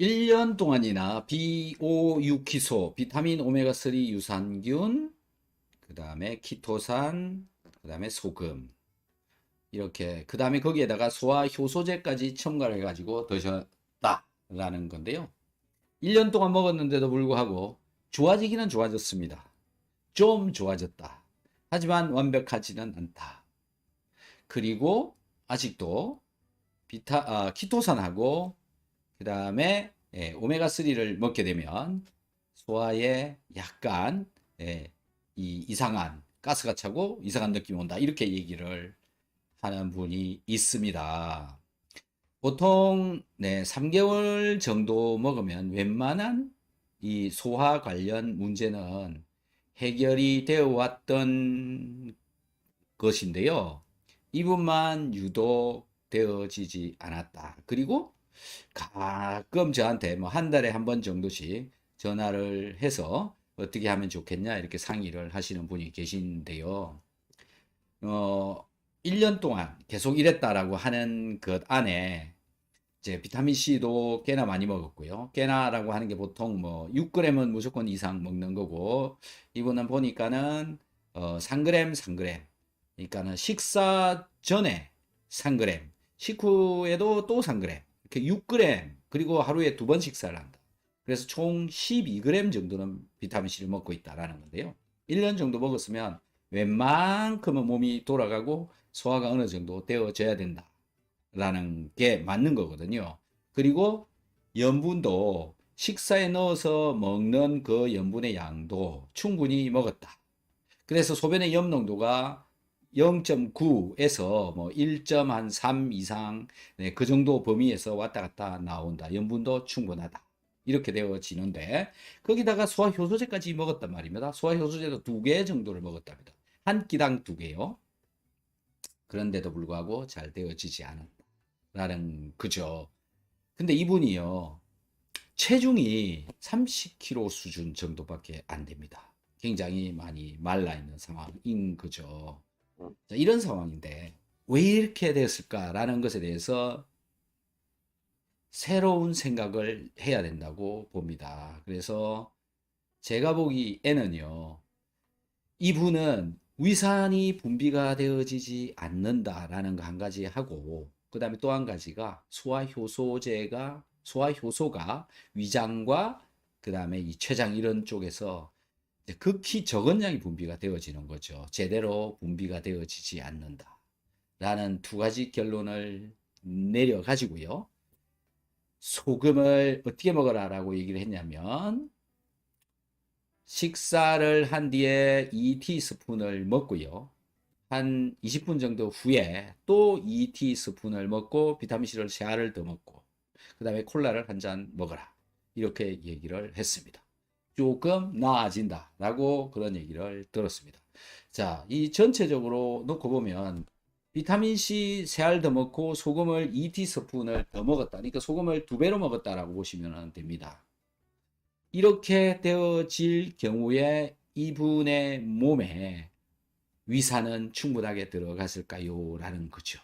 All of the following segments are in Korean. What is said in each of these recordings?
1년 동안이나 비오유키소, 비타민 오메가3 유산균, 그 다음에 키토산, 그 다음에 소금. 이렇게, 그 다음에 거기에다가 소화 효소제까지 첨가를 해가지고 드셨다라는 건데요. 1년 동안 먹었는데도 불구하고 좋아지기는 좋아졌습니다. 좀 좋아졌다. 하지만 완벽하지는 않다. 그리고 아직도 비타, 아, 키토산하고 그 다음에 예, 오메가3를 먹게 되면 소화에 약간 예, 이 이상한 가스가 차고 이상한 느낌이 온다. 이렇게 얘기를 하는 분이 있습니다. 보통 네, 3개월 정도 먹으면 웬만한 이 소화 관련 문제는 해결이 되어 왔던 것인데요. 이분만 유독 되어지지 않았다. 그리고 가끔 저한테 뭐 한 달에 한 번 정도씩 전화를 해서 어떻게 하면 좋겠냐 이렇게 상의를 하시는 분이 계신데요. 어, 1년 동안 계속 이랬다라고 하는 것 안에 이제 비타민 C도 꽤나 많이 먹었고요. 꽤나라고 하는 게 보통 뭐 6g은 무조건 이상 먹는 거고 이분은 보니까는 어 3g, 3g. 그러니까는 식사 전에 3g, 식후에도 또 3g. 이렇게 6g 그리고 하루에 두 번 식사를 한다. 그래서 총 12g 정도는 비타민 C를 먹고 있다라는 건데요. 1년 정도 먹었으면 웬만큼은 몸이 돌아가고 소화가 어느 정도 되어져야 된다. 라는 게 맞는 거거든요. 그리고 염분도 식사에 넣어서 먹는 그 염분의 양도 충분히 먹었다. 그래서 소변의 염 농도가 0.9에서 뭐 1.3 이상 네, 그 정도 범위에서 왔다 갔다 나온다. 염분도 충분하다. 이렇게 되어지는데 거기다가 소화 효소제까지 먹었단 말입니다. 소화 효소제도 두 개 정도를 먹었답니다. 한 끼당 두 개요. 그런데도 불구하고 잘 되어지지 않았다라는 그죠. 근데 이분이요. 체중이 30kg 수준 정도밖에 안 됩니다. 굉장히 많이 말라 있는 상황인 거죠. 자, 이런 상황인데 왜 이렇게 됐을까라는 것에 대해서 새로운 생각을 해야 된다고 봅니다. 그래서 제가 보기에는요, 이분은 위산이 분비가 되어지지 않는다라는 거 한 가지 하고, 그 다음에 또 한 가지가 소화효소제가, 소화효소가 위장과 그 다음에 이 췌장 이런 쪽에서 극히 적은 양이 분비가 되어지는 거죠. 제대로 분비가 되어지지 않는다. 라는 두 가지 결론을 내려 가지고요. 소금을 어떻게 먹어라 라고 얘기를 했냐면, 식사를 한 뒤에 2티스푼을 먹고요. 한 20분 정도 후에 또 2티스푼을 먹고 비타민C를 3알을 더 먹고, 그 다음에 콜라를 한 잔 먹어라. 이렇게 얘기를 했습니다. 조금 나아진다. 라고 그런 얘기를 들었습니다. 자, 이 전체적으로 놓고 보면 비타민C 3알 더 먹고 소금을 2티스푼을 더 먹었다. 그러니까 소금을 두 배로 먹었다라고 보시면 됩니다. 이렇게 되어질 경우에 이분의 몸에 위산은 충분하게 들어갔을까요? 라는 거죠.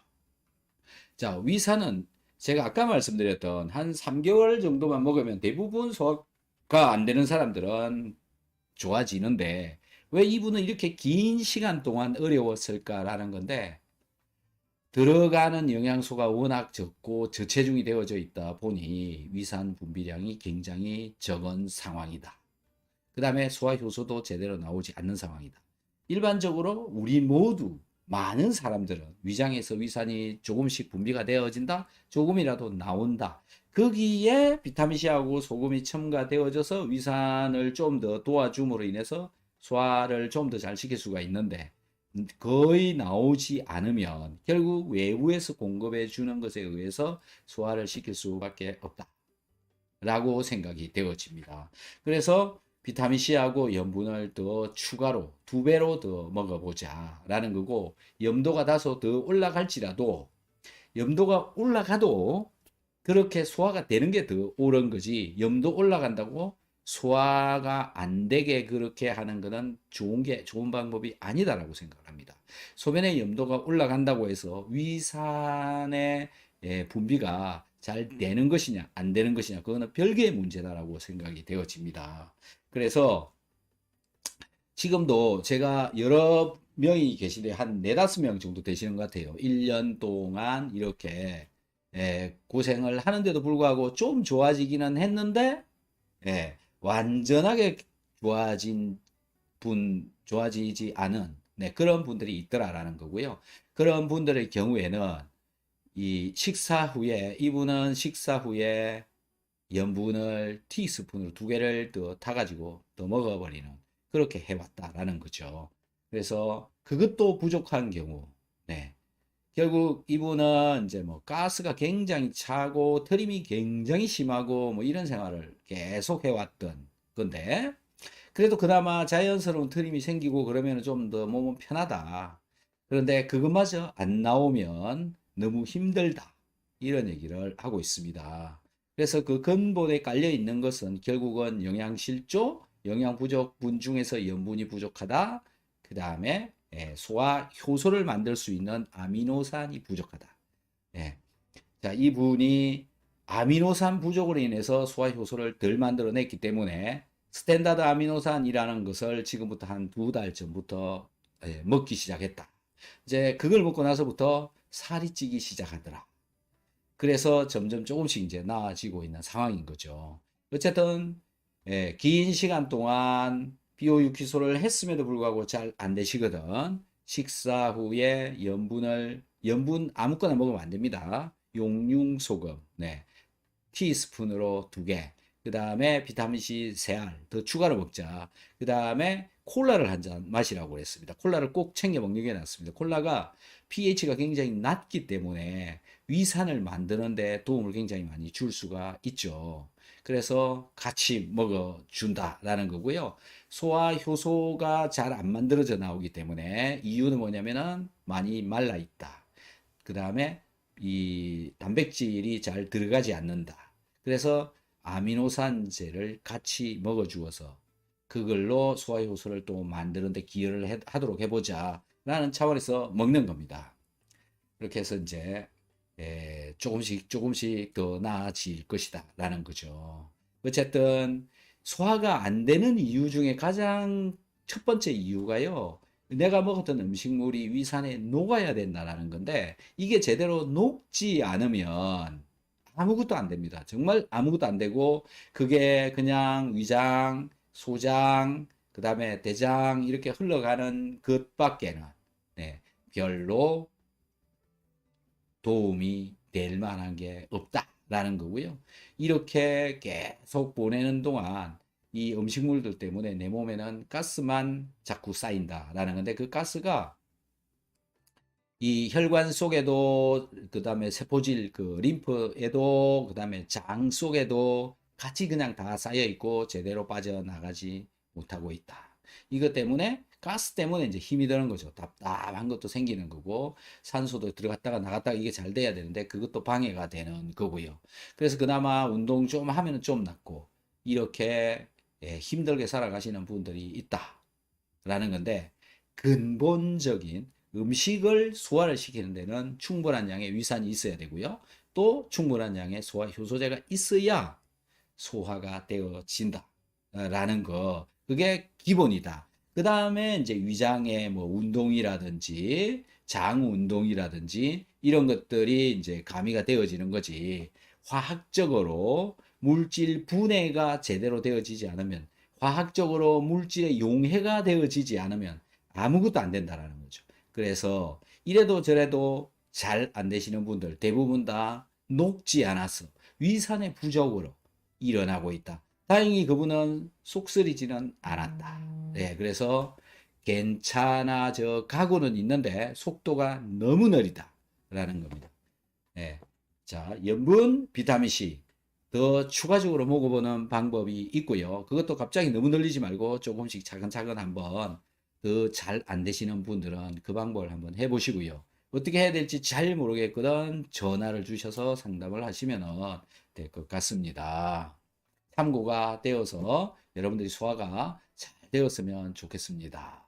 자, 위산은 제가 아까 말씀드렸던 한 3개월 정도만 먹으면 대부분 소화가 안 되는 사람들은 좋아지는데 왜 이분은 이렇게 긴 시간 동안 어려웠을까라는 건데 들어가는 영양소가 워낙 적고 저체중이 되어져 있다 보니 위산 분비량이 굉장히 적은 상황이다. 그 다음에 소화 효소도 제대로 나오지 않는 상황이다. 일반적으로 우리 모두 많은 사람들은 위장에서 위산이 조금씩 분비가 되어진다? 조금이라도 나온다. 거기에 비타민C하고 소금이 첨가되어져서 위산을 좀 더 도와줌으로 인해서 소화를 좀 더 잘 시킬 수가 있는데 거의 나오지 않으면 결국 외부에서 공급해 주는 것에 의해서 소화를 시킬 수밖에 없다. 라고 생각이 되어집니다. 그래서 비타민C하고 염분을 더 추가로 두 배로 더 먹어보자 라는 거고 염도가 다소 더 올라갈지라도 염도가 올라가도 그렇게 소화가 되는 게 더 옳은 거지 염도 올라간다고 소화가 안 되게 그렇게 하는 것은 좋은 게 좋은 방법이 아니다라고 생각을 합니다. 소변의 염도가 올라간다고 해서 위산의 예, 분비가 잘 되는 것이냐, 안 되는 것이냐, 그거는 별개의 문제다라고 생각이 되어집니다. 그래서 지금도 제가 여러 명이 계신데 한 네다섯 명 정도 되시는 것 같아요. 1년 동안 이렇게 예, 고생을 하는데도 불구하고 좀 좋아지기는 했는데 예, 완전하게 좋아진 분, 좋아지지 않은 네, 그런 분들이 있더라라는 거고요. 그런 분들의 경우에는 이 식사 후에 이분은 식사 후에 염분을 티스푼으로 두 개를 더 타가지고 더 먹어버리는 그렇게 해왔다라는 거죠. 그래서 그것도 부족한 경우, 네. 결국 이분은 이제 뭐 가스가 굉장히 차고 트림이 굉장히 심하고 뭐 이런 생활을 계속 해왔던 건데 그래도 그나마 자연스러운 트림이 생기고 그러면 좀 더 몸은 편하다. 그런데 그것마저 안 나오면 너무 힘들다. 이런 얘기를 하고 있습니다. 그래서 그 근본에 깔려 있는 것은 결국은 영양실조, 영양 부족분 중에서 염분이 부족하다. 그 다음에 예, 소화 효소를 만들 수 있는 아미노산이 부족하다. 예. 자, 이분이 아미노산 부족으로 인해서 소화 효소를 덜 만들어냈기 때문에 스탠다드 아미노산이라는 것을 지금부터 한 두 달 전부터 예, 먹기 시작했다. 이제 그걸 먹고 나서부터 살이 찌기 시작하더라. 그래서 점점 조금씩 이제 나아지고 있는 상황인 거죠. 어쨌든 예, 긴 시간 동안 비오유키소를 했음에도 불구하고 잘 안 되시거든. 식사 후에 염분을 염분 아무거나 먹으면 안 됩니다. 용융 소금, 네, 티스푼으로 두 개. 그 다음에 비타민 C 세알더 추가로 먹자. 그 다음에 콜라를 한 잔 마시라고 그랬습니다. 콜라를 꼭 챙겨 먹는 게 낫습니다. 콜라가 pH가 굉장히 낮기 때문에 위산을 만드는데 도움을 굉장히 많이 줄 수가 있죠. 그래서 같이 먹어준다라는 거고요. 소화 효소가 잘 안 만들어져 나오기 때문에 이유는 뭐냐면은 많이 말라 있다. 그 다음에 이 단백질이 잘 들어가지 않는다. 그래서 아미노산제를 같이 먹어주어서 그걸로 소화 효소를 또 만드는데 기여를 해- 하도록 해보자 라는 차원에서 먹는 겁니다. 그렇게 해서 이제 예, 조금씩 조금씩 더 나아질 것이다 라는 거죠. 어쨌든 소화가 안 되는 이유 중에 가장 첫 번째 이유가요. 내가 먹었던 음식물이 위산에 녹아야 된다라는 건데 이게 제대로 녹지 않으면 아무것도 안 됩니다. 정말 아무것도 안 되고 그게 그냥 위장, 소장, 그 다음에 대장 이렇게 흘러가는 것밖에는 네, 별로 도움이 될 만한 게 없다라는 거고요. 이렇게 계속 보내는 동안 이 음식물들 때문에 내 몸에는 가스만 자꾸 쌓인다라는 건데 그 가스가 이 혈관 속에도 그다음에 세포질 그 림프에도 그다음에 장 속에도 같이 그냥 다 쌓여 있고 제대로 빠져나가지 못하고 있다. 이것 때문에 가스 때문에 이제 힘이 드는 거죠. 답답한 것도 생기는 거고 산소도 들어갔다가 나갔다가 이게 잘 돼야 되는데 그것도 방해가 되는 거고요. 그래서 그나마 운동 좀 하면은 좀 낫고 이렇게 예, 힘들게 살아가시는 분들이 있다라는 건데 근본적인 음식을 소화를 시키는 데는 충분한 양의 위산이 있어야 되고요. 또 충분한 양의 소화 효소제가 있어야 소화가 되어진다. 라는 거. 그게 기본이다. 그 다음에 이제 위장의 뭐 운동이라든지 장 운동이라든지 이런 것들이 이제 가미가 되어지는 거지. 화학적으로 물질 분해가 제대로 되어지지 않으면 화학적으로 물질의 용해가 되어지지 않으면 아무것도 안 된다라는 거죠. 그래서 이래도 저래도 잘 안 되시는 분들 대부분 다 녹지 않아서 위산의 부족으로 일어나고 있다. 다행히 그분은 속쓰리지는 않았다. 네, 그래서 괜찮아져 가고는 있는데 속도가 너무 느리다 라는 겁니다. 네, 자, 염분, 비타민 C 더 추가적으로 먹어보는 방법이 있고요. 그것도 갑자기 너무 늘리지 말고 조금씩 차근차근 한번 더 잘 안 되시는 분들은 그 방법을 한번 해보시고요. 어떻게 해야 될지 잘 모르겠거든 전화를 주셔서 상담을 하시면 될 것 같습니다. 참고가 되어서 여러분들이 소화가 잘 되었으면 좋겠습니다.